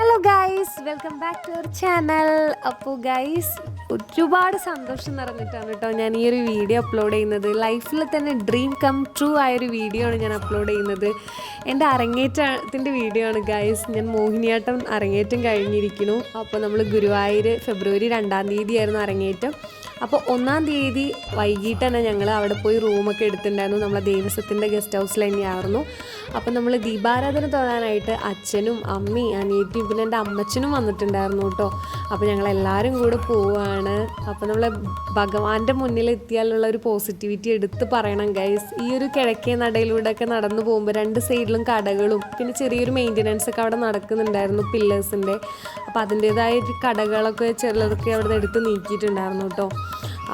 Hello guys welcome back to our channel അപ്പോൾ guys ഒരുപാട് സന്തോഷം നിറഞ്ഞിട്ടാണ് കേട്ടോ ഞാൻ ഈ ഒരു വീഡിയോ അപ്ലോഡ് ചെയ്യുന്നത്. ലൈഫിൽ തന്നെ ഡ്രീം കം ട്രൂ ആയൊരു വീഡിയോ ആണ് ഞാൻ അപ്ലോഡ് ചെയ്യുന്നത്. എന്റെ അരങ്ങേറ്റത്തിന്റെ വീഡിയോ ആണ് ഗൈസ് ഞാൻ മോഹിനിയാട്ടം അരങ്ങേറ്റം കഴിഞ്ഞിരിക്കുന്നു. അപ്പോൾ നമ്മൾ ഗുരുവായൂർ ഫെബ്രുവരി രണ്ടാം തീയതി ആയിരുന്നു അരങ്ങേറ്റം. അപ്പോൾ ഒന്നാം തീയതി വൈകിട്ട് തന്നെ ഞങ്ങൾ അവിടെ പോയി റൂമൊക്കെ എടുത്തിട്ടുണ്ടായിരുന്നു. നമ്മളെ ദേവസ്വത്തിന്റെ ഗസ്റ്റ് ഹൗസിൽ തന്നെയായിരുന്നു. അപ്പോൾ നമ്മൾ ദീപാരാധന തൊഴാനായിട്ട് അച്ഛനും അമ്മയും അനിയത്തിയും പിന്നെ എന്റെ അമ്മച്ചനും വന്നിട്ടുണ്ടായിരുന്നു കേട്ടോ. അപ്പോൾ ഞങ്ങൾ എല്ലാവരും കൂടെ പോവുകയാണ് അപ്പോൾ നമ്മൾ ഭഗവാന്റെ മുന്നിൽ എത്തിയാലുള്ള ഒരു പോസിറ്റിവിറ്റി എടുത്ത് പറയണം ഗൈസ് ഈ ഒരു കിഴക്കേ നടയിലൂടെയൊക്കെ നടന്നു പോകുമ്പോൾ രണ്ട് സൈഡിലും കടകളും പിന്നെ ചെറിയൊരു മെയിന്റനൻസ് ഒക്കെ അവിടെ നടക്കുന്നുണ്ടായിരുന്നു പില്ലേഴ്സിന്റെ അപ്പോൾ അതിന്റേതായ കടകളൊക്കെ ചിലതൊക്കെ അവിടെ നിന്ന് എടുത്ത് നീക്കിയിട്ടുണ്ടായിരുന്നു കേട്ടോ.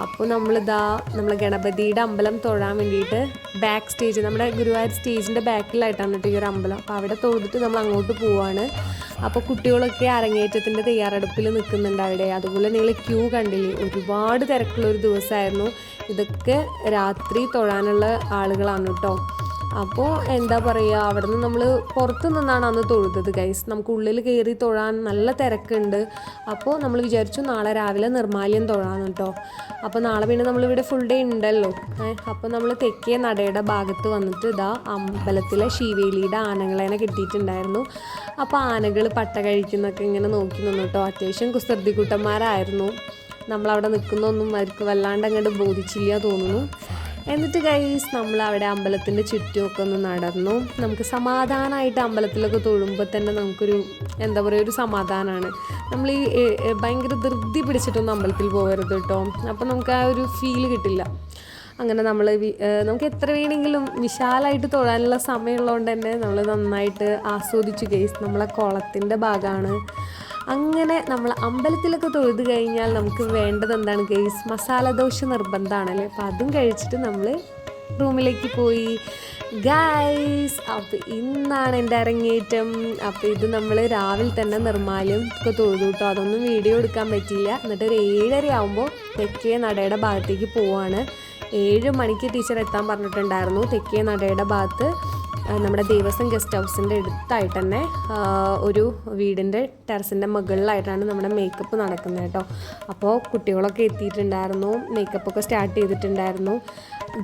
അപ്പോൾ നമ്മളിതാ നമ്മൾ ഗണപതിയുടെ അമ്പലം തൊഴാൻ വേണ്ടിയിട്ട് ബാക്ക് സ്റ്റേജ് നമ്മുടെ ഗുരുവായൂർ സ്റ്റേജിന്റെ ബാക്കിലായിട്ടാണ് കേട്ടോ ഈ ഒരു അമ്പലം. അപ്പോൾ അവിടെ തൊഴുതിട്ട് നമ്മൾ അങ്ങോട്ട് പോവാണ്. അപ്പോൾ കുട്ടികളൊക്കെ അരങ്ങേറ്റത്തിന്റെ തയ്യാറെടുപ്പിൽ നിൽക്കുന്നുണ്ട് അവിടെ. അതുപോലെ നിങ്ങൾ ക്യൂ കണ്ടില്ലേ? ഒരുപാട് തിരക്കുള്ള ഒരു ദിവസമായിരുന്നു. ഇതൊക്കെ രാത്രി തൊഴാനുള്ള ആളുകളാണ് കേട്ടോ. അപ്പോൾ എന്താ പറയുക അവിടെ നിന്ന് നമ്മൾ പുറത്ത് നിന്നാണ് അന്ന് തൊഴുതത് ഗൈസ് നമുക്ക് ഉള്ളിൽ കയറി തൊഴാൻ നല്ല തിരക്കുണ്ട്. അപ്പോൾ നമ്മൾ വിചാരിച്ചു നാളെ രാവിലെ നിർമാല്യം തൊഴാന്ന് കേട്ടോ അപ്പോൾ നാളെ പിന്നെ നമ്മളിവിടെ ഫുൾ ഡേ ഉണ്ടല്ലോ. അപ്പോൾ നമ്മൾ തെക്കേ നടയുടെ ഭാഗത്ത് വന്നിട്ട് ഇതാ അമ്പലത്തിലെ ശിവേലിയുടെ ആനകളേനെ കിട്ടിയിട്ടുണ്ടായിരുന്നു. അപ്പോൾ ആനകൾ പട്ട കഴിക്കുന്നൊക്കെ ഇങ്ങനെ നോക്കി നിന്നു കേട്ടോ അത്യാവശ്യം കുസൃതിക്കുട്ടന്മാരായിരുന്നു നമ്മളവിടെ നിൽക്കുന്നൊന്നും അവർക്ക് വല്ലാണ്ട് അങ്ങോട്ട് ബോധിച്ചില്ല തോന്നുന്നു. എന്നിട്ട് ഗൈസ് നമ്മൾ അവിടെ അമ്പലത്തിന്റെ ചുറ്റുമൊക്കെ ഒന്ന് നടന്നു. നമുക്ക് സമാധാനമായിട്ട് അമ്പലത്തിലൊക്കെ തൊഴുമ്പോൾ തന്നെ നമുക്കൊരു എന്താ പറയുക ഒരു സമാധാനമാണ്. നമ്മൾ ഈ ഭയങ്കര ധൃതി പിടിച്ചിട്ടൊന്നും അമ്പലത്തിൽ പോകരുത് കേട്ടോ. അപ്പോൾ നമുക്ക് ആ ഒരു ഫീൽ കിട്ടില്ല. അങ്ങനെ നമ്മൾ നമുക്ക് എത്ര വേണമെങ്കിലും വിശാലമായിട്ട് തൊഴാനുള്ള സമയമുള്ളതുകൊണ്ട് തന്നെ നമ്മൾ നന്നായിട്ട് ആസ്വദിച്ചു ഗൈസ് നമ്മളെ കുളത്തിന്റെ ഭാഗമാണ്. അങ്ങനെ നമ്മൾ അമ്പലത്തിലൊക്കെ തൊഴുത് കഴിഞ്ഞാൽ നമുക്ക് വേണ്ടത് എന്താണ്? ഗെയ്സ് മസാല ദോശ നിർബന്ധമാണല്ലേ? അപ്പം അതും കഴിച്ചിട്ട് നമ്മൾ റൂമിലേക്ക് പോയി. ഗൈസ് അപ്പോൾ ഇന്നാണ് എന്റെ അരങ്ങേറ്റം. അപ്പോൾ ഇത് നമ്മൾ രാവിലെ തന്നെ നിർമ്മാല്യം ഒക്കെ തൊഴുതു കേട്ടോ. അതൊന്നും വീഡിയോ എടുക്കാൻ പറ്റിയില്ല. എന്നിട്ട് ഒരു ഏഴര ആകുമ്പോൾ തെക്കേ നടയുടെ ഭാഗത്തേക്ക് പോവാണ്. ഏഴ് മണിക്ക് ടീച്ചർ എത്താൻ പറഞ്ഞിട്ടുണ്ടായിരുന്നു. തെക്കേ നടയുടെ ഭാഗത്ത് നമ്മുടെ ദേവസ്വം ഗസ്റ്റ് ഹൗസിന്റെ അടുത്തായിട്ട് തന്നെ ഒരു വീടിന്റെ ടെറസിന്റെ മുകളിലായിട്ടാണ് നമ്മുടെ മേക്കപ്പ് നടക്കുന്നത് കേട്ടോ. അപ്പോൾ കുട്ടികളൊക്കെ എത്തിയിട്ടുണ്ടായിരുന്നു മേക്കപ്പൊക്കെ സ്റ്റാർട്ട് ചെയ്തിട്ടുണ്ടായിരുന്നു.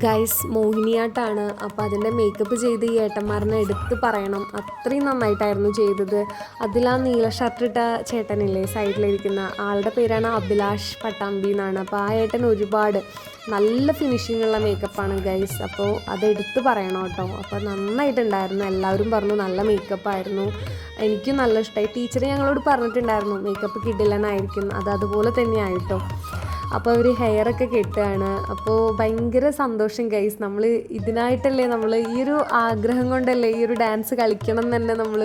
ഗൈസ് മോഹിനിയാട്ടാണ്. അപ്പോൾ അതിന്റെ മേക്കപ്പ് ചെയ്ത് ഈ ഏട്ടന്മാരനെ എടുത്ത് പറയണം. അത്രയും നന്നായിട്ടായിരുന്നു ചെയ്തത്. അതിൽ ആ നീല ഷർട്ട് ഇട്ട ചേട്ടനില്ലേ സൈഡിലിരിക്കുന്ന ആളുടെ പേരാണ് അഭിലാഷ് പട്ടാമ്പി എന്നാണ്. അപ്പോൾ ആ ഏട്ടൻ ഒരുപാട് നല്ല ഫിനിഷിങ്ങുള്ള മേക്കപ്പാണ് ഗൈസ് അപ്പോൾ അതെടുത്ത് പറയണം കേട്ടോ. അപ്പോൾ നന്നായിട്ടുണ്ടായിരുന്നു. എല്ലാവരും പറഞ്ഞു നല്ല മേക്കപ്പ് ആയിരുന്നു. എനിക്കും നല്ല ഇഷ്ടമായി ടീച്ചർ ഞങ്ങളോട് പറഞ്ഞിട്ടുണ്ടായിരുന്നു മേക്കപ്പ് കിടിലനായിരിക്കും അത് അതുപോലെ തന്നെയായിട്ടോ അപ്പോൾ അവർ ഹെയറൊക്കെ കെട്ടുകയാണ്. അപ്പോൾ ഭയങ്കര സന്തോഷം ഗൈസ് നമ്മൾ ഇതിനായിട്ടല്ലേ നമ്മൾ ഈ ഒരു ആഗ്രഹം കൊണ്ടല്ലേ ഈ ഒരു ഡാൻസ് കളിക്കണം തന്നെ നമ്മൾ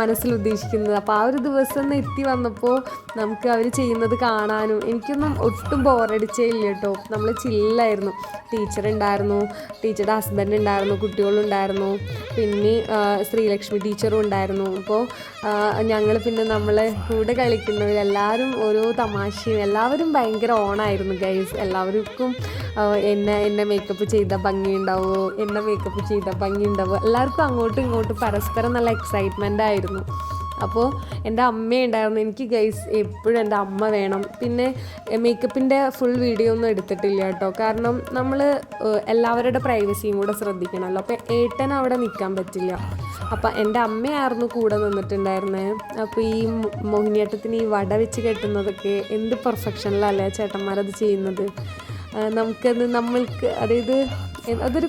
മനസ്സിൽ ഉദ്ദേശിക്കുന്നത്. അപ്പോൾ ആ ഒരു ദിവസം എത്തി വന്നപ്പോൾ നമുക്ക് അവർ ചെയ്യുന്നത് കാണാനും എനിക്കൊന്നും ഒട്ടും ബോറടിച്ചേ ഇല്ല കേട്ടോ. നമ്മൾ ചില്ലായിരുന്നു ടീച്ചർ ഉണ്ടായിരുന്നു ടീച്ചറുടെ ഹസ്ബൻഡ് ഉണ്ടായിരുന്നു കുട്ടികളുണ്ടായിരുന്നു പിന്നെ ശ്രീലക്ഷ്മി ടീച്ചറും ഉണ്ടായിരുന്നു. അപ്പോൾ ഞങ്ങൾ പിന്നെ നമ്മളെ കൂടെ കളിക്കുന്നവരെല്ലാവരും ഓരോ തമാശയും എല്ലാവരും ഭയങ്കര ഓണായിരുന്നു ഗൈസ് എല്ലാവർക്കും എന്നെ എന്നെ മേക്കപ്പ് ചെയ്ത ഭംഗി ഉണ്ടാവുമോ എന്നെ മേക്കപ്പ് ചെയ്ത ഭംഗി ഉണ്ടാവുമോ എല്ലാവർക്കും അങ്ങോട്ടും ഇങ്ങോട്ടും പരസ്പരം നല്ല എക്സൈറ്റ്മെന്റ് ആയിരുന്നു. അപ്പോൾ എന്റെ അമ്മയുണ്ടായിരുന്നു എനിക്ക് ഗൈസ് എപ്പോഴും എന്റെ അമ്മ വേണം. പിന്നെ മേക്കപ്പിന്റെ ഫുൾ വീഡിയോ ഒന്നും എടുത്തിട്ടില്ല കേട്ടോ. കാരണം നമ്മൾ എല്ലാവരുടെ പ്രൈവസിയും കൂടെ ശ്രദ്ധിക്കണമല്ലോ. അപ്പോൾ ഏട്ടൻ അവിടെ നിൽക്കാൻ പറ്റില്ല. അപ്പം എന്റെ അമ്മയായിരുന്നു കൂടെ നിന്നിട്ടുണ്ടായിരുന്നത് അപ്പോൾ ഈ മോഹിനിയാട്ടത്തിന് ഈ വട വെച്ച് കെട്ടുന്നതൊക്കെ എന്ത് പെർഫെക്ഷനിലല്ലേ ചേട്ടന്മാരത് ചെയ്യുന്നത്? നമുക്കത് നമ്മൾക്ക് അതായത് അതൊരു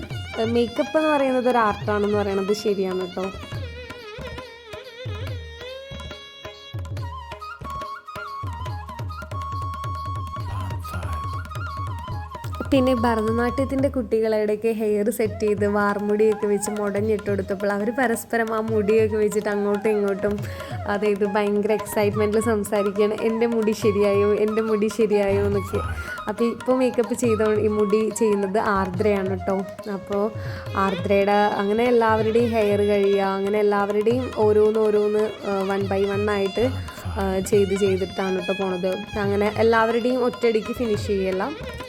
മേക്കപ്പ് എന്ന് പറയുന്നത് ഒരു ആർട്ടാണെന്ന് പറയണത് ശരിയാണ് കേട്ടോ. പിന്നെ ഭരതനാട്യത്തിന്റെ കുട്ടികളുടെയൊക്കെ ഹെയർ സെറ്റ് ചെയ്ത് വാർമുടിയൊക്കെ വെച്ച് മുടഞ്ഞിട്ട് കൊടുത്തപ്പോൾ അവർ പരസ്പരം ആ മുടിയൊക്കെ വെച്ചിട്ട് അങ്ങോട്ടും ഇങ്ങോട്ടും അതായത് ഭയങ്കര എക്സൈറ്റ്മെന്റിൽ സംസാരിക്കുകയാണ്. എന്റെ മുടി ശരിയായോ? എന്റെ മുടി ശരിയായോ? എന്നൊക്കെ. അപ്പോൾ ഇപ്പോൾ മേക്കപ്പ് ചെയ്ത ഈ മുടി ചെയ്യുന്നത് ആർദ്രയാണ് കേട്ടോ. അപ്പോൾ ആർദ്രയുടെ അങ്ങനെ എല്ലാവരുടെയും ഹെയർ കഴിയുക അങ്ങനെ എല്ലാവരുടെയും ഓരോന്ന് ഓരോന്ന് വൺ ബൈ വൺ ആയിട്ട് ചെയ്ത് ചെയ്തിട്ടാണ് കേട്ടോ പോണത്. അങ്ങനെ എല്ലാവരുടെയും ഒറ്റയടിക്ക് ഫിനിഷ് ചെയ്യല്ല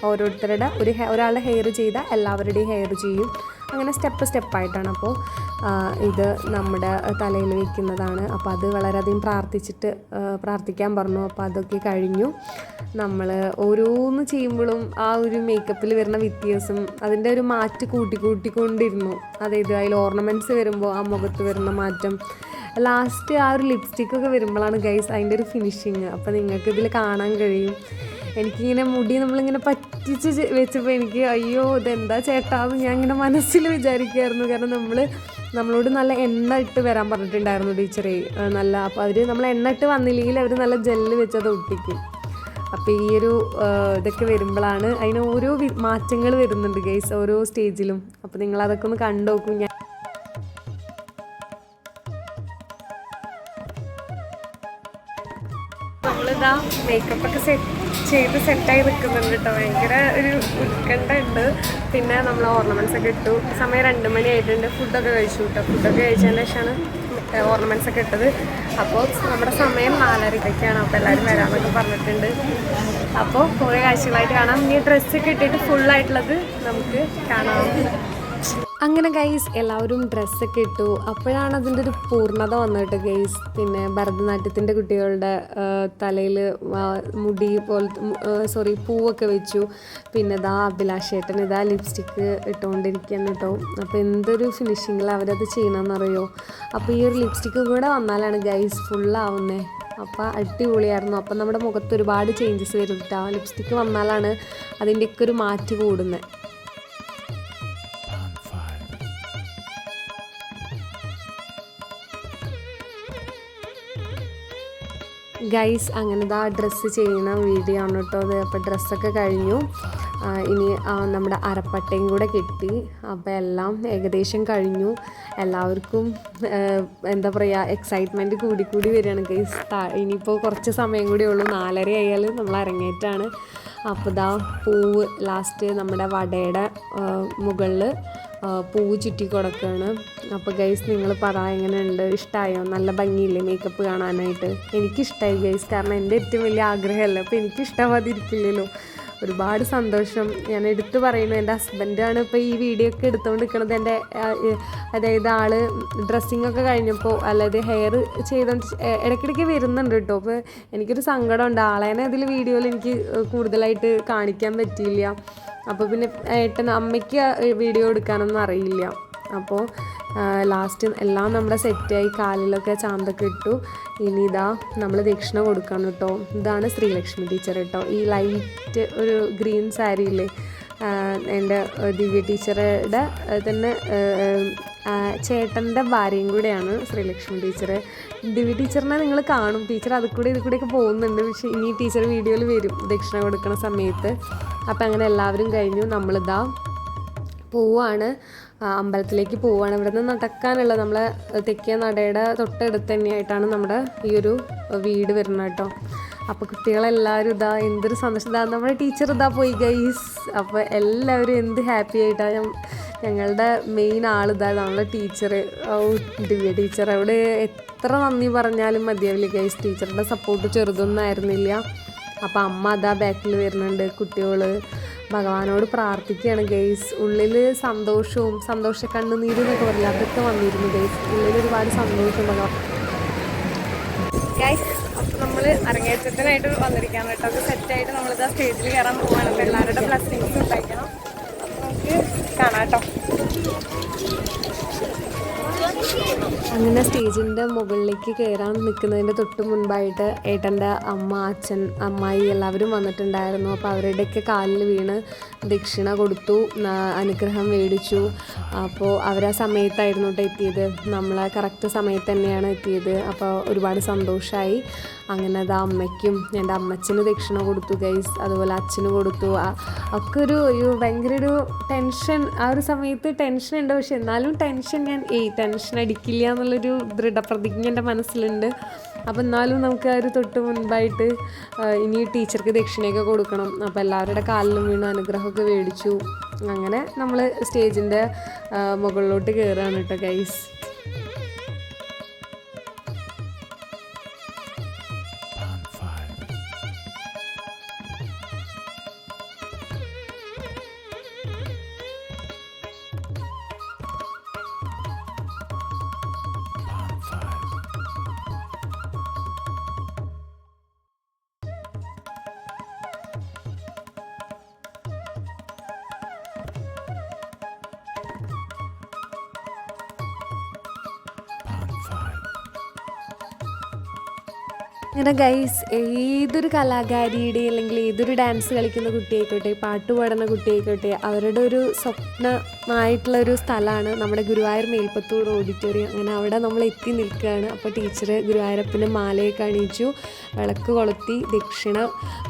ഓരോരുത്തരുടെ ഒരു ഒരാളുടെ ഹെയർ ചെയ്താൽ എല്ലാവരുടെയും ഹെയർ ചെയ്യും. അങ്ങനെ സ്റ്റെപ്പ് സ്റ്റെപ്പായിട്ടാണ് അപ്പോൾ ഇത് നമ്മുടെ തലയിൽ വയ്ക്കുന്നതാണ് അപ്പോൾ അത് വളരെയധികം പ്രാർത്ഥിച്ചിട്ട് പ്രാർത്ഥിക്കാൻ പറഞ്ഞു. അപ്പോൾ അതൊക്കെ കഴിഞ്ഞു. നമ്മൾ ഓരോന്ന് ചെയ്യുമ്പോഴും ആ ഒരു മേക്കപ്പിൽ വരുന്ന വ്യത്യാസം അതിന്റെ ഒരു മാറ്റ് കൂട്ടി കൂട്ടിക്കൊണ്ടിരുന്നു. അതായത് അതിൽ ഓർണമെന്റ്സ് വരുമ്പോൾ ആ മുഖത്ത് വരുന്ന മാറ്റം ലാസ്റ്റ് ആ ഒരു ലിപ്സ്റ്റിക്കൊക്കെ വരുമ്പോഴാണ് ഗൈസ് അതിന്റെ ഒരു ഫിനിഷിങ് അപ്പോൾ നിങ്ങൾക്ക് ഇതിൽ കാണാൻ കഴിയും. എനിക്കിങ്ങനെ മുടി നമ്മളിങ്ങനെ പറ്റിച്ച് വെച്ചപ്പോൾ എനിക്ക് അയ്യോ ഇതെന്താ ചേട്ടാ? എന്ന് ഞാൻ ഇങ്ങനെ മനസ്സിൽ വിചാരിക്കുമായിരുന്നു കാരണം നമ്മൾ നമ്മളോട് നല്ല എണ്ണ ഇട്ട് വരാൻ പറഞ്ഞിട്ടുണ്ടായിരുന്നു ടീച്ചറെ. നല്ല അപ്പോൾ അവർ നമ്മൾ എണ്ണ ഇട്ട് വന്നില്ലെങ്കിൽ അവർ നല്ല ജെല്ല് വെച്ചത് ഒട്ടിക്കും. അപ്പോൾ ഈ ഒരു ഇതൊക്കെ വരുമ്പോഴാണ് അതിന് ഓരോ മാറ്റങ്ങൾ വരുന്നുണ്ട് ഗൈസ് ഓരോ സ്റ്റേജിലും അപ്പോൾ നിങ്ങൾ അതൊക്കെ ഒന്ന് കണ്ടു നോക്കും ഞാൻ നമ്മളിതാ മേക്കപ്പ് ഒക്കെ സെറ്റ് ചെയ്ത് സെറ്റായി നിൽക്കുന്നുണ്ട് കേട്ടോ ഭയങ്കര ഒരു ഉത്കണ്ഠ ഉണ്ട് പിന്നെ നമ്മൾ ഓർണമെന്റ്സ് ഒക്കെ ഇട്ടു. സമയം രണ്ട് മണി ആയിട്ടുണ്ട്. ഫുഡൊക്കെ കഴിച്ചു കേട്ടോ ഫുഡൊക്കെ കഴിച്ചതിന് ശേഷമാണ് ഓർണമെന്റ്സ് ഒക്കെ ഇട്ടത്. അപ്പോൾ നമ്മുടെ സമയം നാലരയ്ക്കൊക്കെയാണ് അപ്പോൾ എല്ലാവരും വരാമെന്നൊക്കെ പറഞ്ഞിട്ടുണ്ട്. അപ്പോൾ കുറേ കാഴ്ചകളായിട്ട് കാണാം. ഇനി ഡ്രസ്സൊക്കെ ഇട്ടിട്ട് ഫുള്ളായിട്ടുള്ളത് നമുക്ക് കാണാം. അങ്ങനെ ഗൈസ് എല്ലാവരും ഡ്രസ്സൊക്കെ ഇട്ടു. അപ്പോഴാണ് അതിന്റെ ഒരു പൂർണത വന്നിട്ട് ഗൈസ് പിന്നെ ഭരതനാട്യത്തിന്റെ കുട്ടികളുടെ തലയിൽ മുടി പോലത്തെ സോറി പൂവൊക്കെ വെച്ചു. പിന്നെ ഇതാ അഭിലാഷേട്ടൻ ഇതാ ലിപ്സ്റ്റിക്ക് ഇട്ടുകൊണ്ടിരിക്കുകയാണ് കേട്ടോ. അപ്പോൾ എന്തൊരു ഫിനിഷിങ്ങിൽ അവരത് ചെയ്യണമെന്നറിയോ അപ്പോൾ ഈ ഒരു ലിപ്സ്റ്റിക്ക് കൂടെ വന്നാലാണ് ഗൈസ് ഫുള്ളാവുന്നത് അപ്പോൾ അടിപൊളിയായിരുന്നു. അപ്പം നമ്മുടെ മുഖത്ത് ഒരുപാട് ചേഞ്ചസ് വരും കേട്ടോ. ലിപ്സ്റ്റിക്ക് വന്നാലാണ് അതിന്റെയൊക്കെ ഒരു മാറ്റ് കൂടുന്നത് ഗൈസ് അങ്ങനെ ആ ഡ്രസ്സ് ചെയ്യുന്ന വീഡിയോ ആണ് കേട്ടോ അത്. അപ്പോൾ ഡ്രസ്സൊക്കെ കഴിഞ്ഞു. ഇനി നമ്മുടെ അരപ്പട്ടയും കൂടെ കിട്ടി. അപ്പോൾ എല്ലാം ഏകദേശം കഴിഞ്ഞു. എല്ലാവർക്കും എന്താ പറയുക എക്സൈറ്റ്മെന്റ് കൂടി കൂടി വരികയാണ് ഗൈസ് ഇനിയിപ്പോൾ കുറച്ച് സമയം കൂടി ഉള്ളൂ. നാലര ആയാലും നമ്മൾ അരങ്ങേറ്റാണ്. അപ്പോൾ ഇതാ പൂവ് ലാസ്റ്റ് നമ്മുടെ വടയുടെ മുകളിൽ പൂവ് ചുറ്റി കൊടുക്കുകയാണ്. അപ്പോൾ ഗൈസ് നിങ്ങൾ പറ എങ്ങനെയുണ്ട്? ഇഷ്ടമായോ നല്ല ഭംഗിയില്ലേ മേക്കപ്പ് കാണാനായിട്ട്? എനിക്കിഷ്ടമായി ഗൈസ് കാരണം എന്റെ ഏറ്റവും വലിയ ആഗ്രഹമല്ല? അപ്പോൾ എനിക്ക് ഇഷ്ടമാതിരിക്കില്ലല്ലോ ഒരുപാട് സന്തോഷം. ഞാൻ എടുത്തു പറയുന്നു എന്റെ ഹസ്ബൻഡാണ് ഇപ്പോൾ ഈ വീഡിയോ ഒക്കെ എടുത്തുകൊണ്ട് നിൽക്കുന്നത് എന്റെ അതായത് ആൾ ഡ്രസ്സിങ് ഒക്കെ കഴിഞ്ഞപ്പോൾ അല്ലാതെ ഹെയർ ചെയ്തോണ്ട് ഏ- ഇടയ്ക്കിടയ്ക്ക് വരുന്നുണ്ട് കേട്ടോ അപ്പോൾ എനിക്കൊരു സങ്കടമുണ്ട് ആളേനെ അതിൽ വീഡിയോയിൽ എനിക്ക് കൂടുതലായിട്ട് കാണിക്കാൻ പറ്റിയില്ല. അപ്പോൾ പിന്നെ ഏട്ടൻ അമ്മയ്ക്ക് വീഡിയോ എടുക്കാനൊന്നും അറിയില്ല. അപ്പോൾ ലാസ്റ്റ് എല്ലാം നമ്മുടെ സെറ്റായി കാലിലൊക്കെ ചാന്തൊക്കെ ഇട്ടു. ഇനി ഇതാ നമ്മൾ ദക്ഷിണ കൊടുക്കണം കേട്ടോ ഇതാണ് ശ്രീലക്ഷ്മി ടീച്ചർ കേട്ടോ ഈ ലൈറ്റ് ഒരു ഗ്രീൻ സാരി ഇല്ലേ? എന്റെ ദിവ്യ ടീച്ചറുടെ തന്നെ ചേട്ടന്റെ ഭാര്യയും കൂടെയാണ് ശ്രീലക്ഷ്മി ടീച്ചർ. ദിവ്യ ടീച്ചറിനെ നിങ്ങൾ കാണും. ടീച്ചർ അത് കൂടെ ഇത് കൂടെയൊക്കെ പോകുന്നുണ്ട്. പക്ഷേ ഇനി ടീച്ചർ വീഡിയോയിൽ വരും. ദക്ഷിണ കൊടുക്കുന്ന സമയത്ത്. അപ്പം അങ്ങനെ എല്ലാവരും കഴിഞ്ഞു. നമ്മളിതാ പോവാണ്. അമ്പലത്തിലേക്ക് പോവാണ്. ഇവിടെ നിന്ന് നടക്കാനുള്ള നമ്മളെ തെക്കേ നടയുടെ തൊട്ടടുത്ത് തന്നെയായിട്ടാണ് നമ്മുടെ ഈ ഒരു വീട് വരുന്നത് കേട്ടോ. അപ്പോൾ കുട്ടികളെല്ലാവരും ഇതാ എന്തൊരു സന്തോഷം. ഇതാ നമ്മുടെ ടീച്ചർ ഇതാ പോയി ഗൈസ് അപ്പോൾ എല്ലാവരും എന്ത് ഹാപ്പി ആയിട്ടാണ് ഞങ്ങളുടെ മെയിൻ ആൾ ഇതാ നമ്മളെ ടീച്ചർ ദിവ്യ ടീച്ചർ അവിടെ എത്ര നന്ദി പറഞ്ഞാലും മതിയാവില്ല ഗൈസ് ടീച്ചറുടെ സപ്പോർട്ട് ചെറുതൊന്നും ആയിരുന്നില്ല. അപ്പോൾ അമ്മ അതാ ബാക്കിൽ വരുന്നുണ്ട് കുട്ടികൾ ഭഗവാനോട് പ്രാർത്ഥിക്കുകയാണ് ഗെയ്സ് ഉള്ളിൽ സന്തോഷവും സന്തോഷ കണ്ണുനീരും എന്നൊക്കെ പറയില്ല അതൊക്കെ വന്നിരുന്നു ഗെയ്സ് ഉള്ളിൽ ഒരുപാട് സന്തോഷം ഭഗവാൻ ഗൈസ് അപ്പോൾ നമ്മൾ അരങ്ങേറ്റത്തിനായിട്ട് വന്നിരിക്കുകയാണ് കേട്ടോ. അത് സെറ്റായിട്ട് നമ്മളിതാ സ്റ്റേജിൽ കയറാൻ പോവാണ്. അപ്പോൾ എല്ലാവരുടെ ബ്ലസ്സിങ്സ് ഉണ്ടായിരിക്കണം. അപ്പോൾ നമുക്ക് കാണാം കേട്ടോ. അങ്ങനെ സ്റ്റേജിന്റെ മുകളിലേക്ക് കയറാൻ നിൽക്കുന്നതിന്റെ തൊട്ട് മുൻപായിട്ട് ഏട്ടന്റെ അമ്മ അച്ഛൻ അമ്മായി എല്ലാവരും വന്നിട്ടുണ്ടായിരുന്നു. അപ്പോൾ അവരുടെയൊക്കെ കാലിൽ വീണ് ദക്ഷിണ കൊടുത്തു അനുഗ്രഹം മേടിച്ചു. അപ്പോൾ അവർ ആ സമയത്തായിരുന്നു കേട്ടോ എത്തിയത്. നമ്മളെ കറക്റ്റ് സമയത്ത് തന്നെയാണ് എത്തിയത്. അപ്പോൾ ഒരുപാട് സന്തോഷമായി അങ്ങനെ അത് അമ്മയ്ക്കും എന്റെ അമ്മച്ചന് ദക്ഷിണ കൊടുത്തു ഗൈസ് അതുപോലെ അച്ഛന് കൊടുത്തു. ഒക്കെ ഒരു ഒരു ഭയങ്കര ഒരു ടെൻഷൻ ആ ഒരു സമയത്ത് ടെൻഷൻ ഉണ്ട്. പക്ഷെ എന്നാലും ടെൻഷൻ ഞാൻ ഏയ് ടെൻഷൻ അടിക്കില്ല എന്നുള്ളൊരു ദൃഢപ്രതിജ്ഞ എന്റെ മനസ്സിലുണ്ട്. അപ്പോൾ എന്നാലും നമുക്ക് ആ ഒരു തൊട്ട് മുൻപായിട്ട് ഇനി ടീച്ചർക്ക് ദക്ഷിണയൊക്കെ കൊടുക്കണം. അപ്പോൾ എല്ലാവരുടെ കാലിലും വീണു അനുഗ്രഹമൊക്കെ മേടിച്ചു. അങ്ങനെ നമ്മൾ സ്റ്റേജിന്റെ മുകളിലോട്ട് കയറുകയാണ് കേട്ടോ ഗൈസ് ഇങ്ങനെ ഗൈസ് ഏതൊരു കലാകാരിയുടെ അല്ലെങ്കിൽ ഏതൊരു ഡാൻസ് കളിക്കുന്ന കുട്ടിയായിക്കോട്ടെ പാട്ട് പാടുന്ന കുട്ടിയായിക്കോട്ടെ അവരുടെ ഒരു സ്വപ്നമായിട്ടുള്ള ഒരു സ്ഥലമാണ് നമ്മുടെ ഗുരുവായൂർ മേൽപ്പത്തൂർ ഓഡിറ്റോറിയം. അങ്ങനെ അവിടെ നമ്മൾ എത്തി നിൽക്കുകയാണ്. അപ്പോൾ ടീച്ചർ ഗുരുവായൂരപ്പന് മാലയൊക്കെ അണിയിച്ചു വിളക്ക് കൊളുത്തി ദക്ഷിണ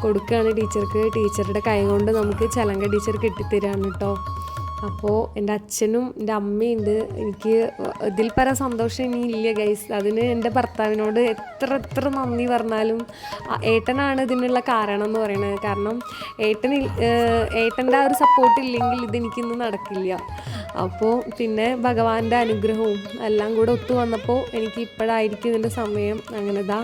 കൊടുക്കുകയാണ് ടീച്ചർക്ക് ടീച്ചറുടെ കൈ കൊണ്ട് നമുക്ക് ചലങ്ക ടീച്ചർ കെട്ടിത്തരാണ് കേട്ടോ അപ്പോൾ എന്റെ അച്ഛനും എന്റെ അമ്മയുണ്ട്. എനിക്ക് ഇതിൽ പര സന്തോഷം ഇനി ഇല്ല ഗൈസ് അതിന് എന്റെ ഭർത്താവിനോട് എത്ര എത്ര നന്ദി പറഞ്ഞാലും ഏട്ടനാണ് ഇതിനുള്ള കാരണം എന്ന് പറയുന്നത് കാരണം ഏട്ടൻ ഏട്ടന്റെ ആ ഒരു സപ്പോർട്ട് ഇല്ലെങ്കിൽ ഇതെനിക്കിന്ന് നടക്കില്ല. അപ്പോൾ പിന്നെ ഭഗവാന്റെ അനുഗ്രഹവും എല്ലാം കൂടെ ഒത്തു വന്നപ്പോൾ എനിക്ക് ഇപ്പോഴായിരിക്കും ഇതിന്റെ സമയം. അങ്ങനെ ഇതാ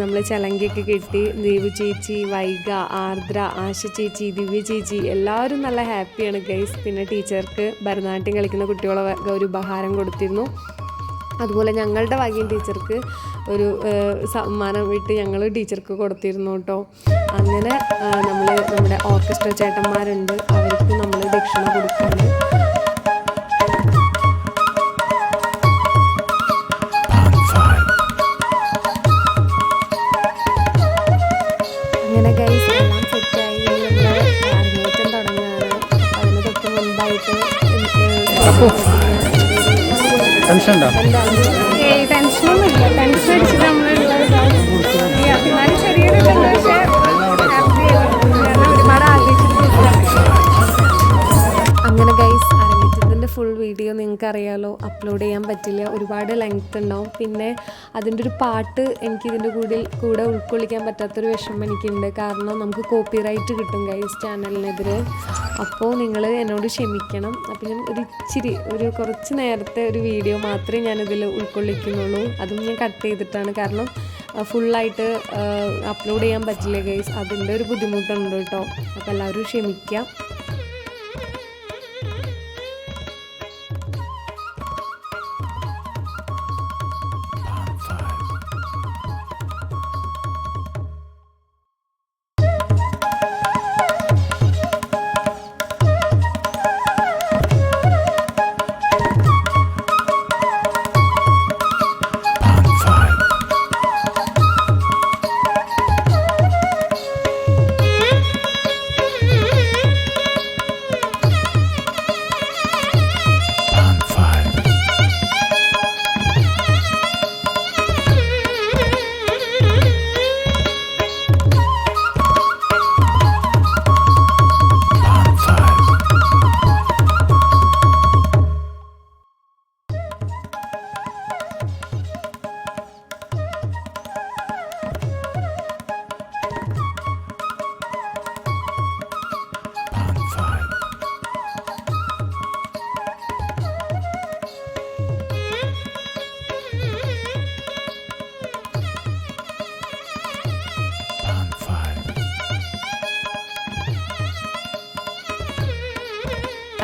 നമ്മൾ ചലങ്കയൊക്കെ കെട്ടി ദേവു ചേച്ചി വൈഗ ആർദ്ര ആശ ചേച്ചി ദിവ്യ ചേച്ചി എല്ലാവരും നല്ല ഹാപ്പിയാണ് ഗൈസ് പിന്നെ ടീച്ചർക്ക് ഭരതനാട്യം കളിക്കുന്ന കുട്ടികളെ വക ഒരു ഉപഹാരം കൊടുത്തിരുന്നു. അതുപോലെ ഞങ്ങളുടെ വകയും ടീച്ചർക്ക് ഒരു സമ്മാനം വിട്ട് ഞങ്ങൾ ടീച്ചർക്ക് കൊടുത്തിരുന്നു കേട്ടോ. അങ്ങനെ നമ്മൾ നമ്മുടെ ഓർക്കസ്ട്ര ചേട്ടന്മാരുണ്ട്. അവർക്ക് നമ്മൾ ദക്ഷിണ കൊടുക്കുന്നുണ്ട് മുൻപായിട്ട് ടെൻഷൻ ഉണ്ടോ ഏയ് ടെൻഷനൊന്നുമില്ല. ടെൻഷൻ അടിച്ചിട്ട് നമ്മളുള്ളത് എന്നാലും ചെറിയൊരു വീഡിയോ നിങ്ങൾക്ക് അറിയാലോ അപ്ലോഡ് ചെയ്യാൻ പറ്റില്ല. ഒരുപാട് ലെങ്ത് ഉണ്ടാവും. പിന്നെ അതിന്റെ ഒരു പാട്ട് എനിക്ക് ഇതിന്റെ കൂടെ കൂടെ ഉൾക്കൊള്ളിക്കാൻ പറ്റാത്തൊരു വിഷമം എനിക്കുണ്ട്. കാരണം നമുക്ക് കോപ്പി റൈറ്റ് കിട്ടും ഗൈസ് ചാനലിനെതിരെ അപ്പോൾ നിങ്ങൾ എന്നോട് ക്ഷമിക്കണം. അപ്പം ഞാൻ ഒരു ഇച്ചിരി ഒരു കുറച്ച് നേരത്തെ ഒരു വീഡിയോ മാത്രമേ ഞാനിതിൽ ഉൾക്കൊള്ളിക്കുന്നുള്ളൂ. അതും ഞാൻ കട്ട് ചെയ്തിട്ടാണ്. കാരണം ഫുള്ളായിട്ട് അപ്ലോഡ് ചെയ്യാൻ പറ്റില്ല ഗൈസ് അതിന്റെ ഒരു ബുദ്ധിമുട്ടുണ്ട് കേട്ടോ. അപ്പോൾ എല്ലാവരും ക്ഷമിക്കാം.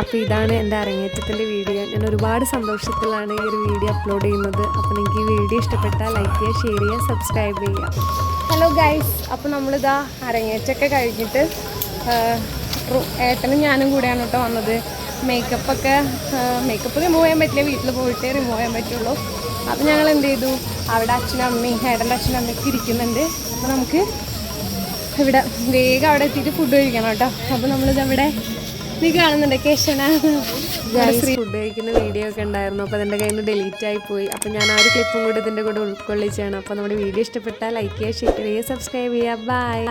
അപ്പോൾ ഇതാണ് എന്റെ അരങ്ങേറ്റത്തിന്റെ വീഡിയോ. ഞാൻ ഒരുപാട് സന്തോഷത്തിലാണ് ഈ ഒരു വീഡിയോ അപ്ലോഡ് ചെയ്യുന്നത്. അപ്പോൾ നിങ്ങൾക്ക് ഈ വീഡിയോ ഇഷ്ടപ്പെട്ടാൽ ലൈക്ക് ചെയ്യുക ഷെയർ ചെയ്യുക സബ്സ്ക്രൈബ് ചെയ്യുക. ഹലോ ഗൈസ് അപ്പോൾ നമ്മളിതാ അരങ്ങേറ്റമൊക്കെ കഴിഞ്ഞിട്ട് ഏട്ടനും ഞാനും കൂടെയാണ് കേട്ടോ വന്നത്. മേക്കപ്പൊക്കെ മേക്കപ്പ് റിമൂവ് ചെയ്യാൻ പറ്റില്ല. വീട്ടിൽ പോയിട്ടേ റിമൂവ് ചെയ്യാൻ പറ്റുള്ളൂ. അപ്പോൾ ഞങ്ങൾ എന്ത് ചെയ്തു? അവിടെ അച്ഛനും അമ്മയും ഏട്ടന്റെ അച്ഛനും അമ്മയൊക്കെ ഇരിക്കുന്നുണ്ട്. അപ്പോൾ നമുക്ക് ഇവിടെ വേഗം അവിടെ എത്തിയിട്ട് ഫുഡ് കഴിക്കണം കേട്ടോ. അപ്പോൾ നമ്മളിത് അവിടെ നീ കാണുന്നുണ്ട്? ഫുഡ് കഴിക്കുന്ന വീഡിയോ ഒക്കെ ഉണ്ടായിരുന്നു. അപ്പോൾ അതിന്റെ കയ്യിൽ നിന്ന് ഡിലീറ്റ് ആയി പോയി. അപ്പോൾ ഞാൻ ആ ഒരു ക്ലിപ്പും കൂടി ഇതിന്റെ കൂടെ ഉൾക്കൊള്ളിച്ചാണ് അപ്പോൾ നമ്മുടെ വീഡിയോ ഇഷ്ടപ്പെട്ടാൽ ലൈക്ക് ചെയ്യുക ഷെയർ ചെയ്യുക സബ്സ്ക്രൈബ് ചെയ്യുക. ബൈ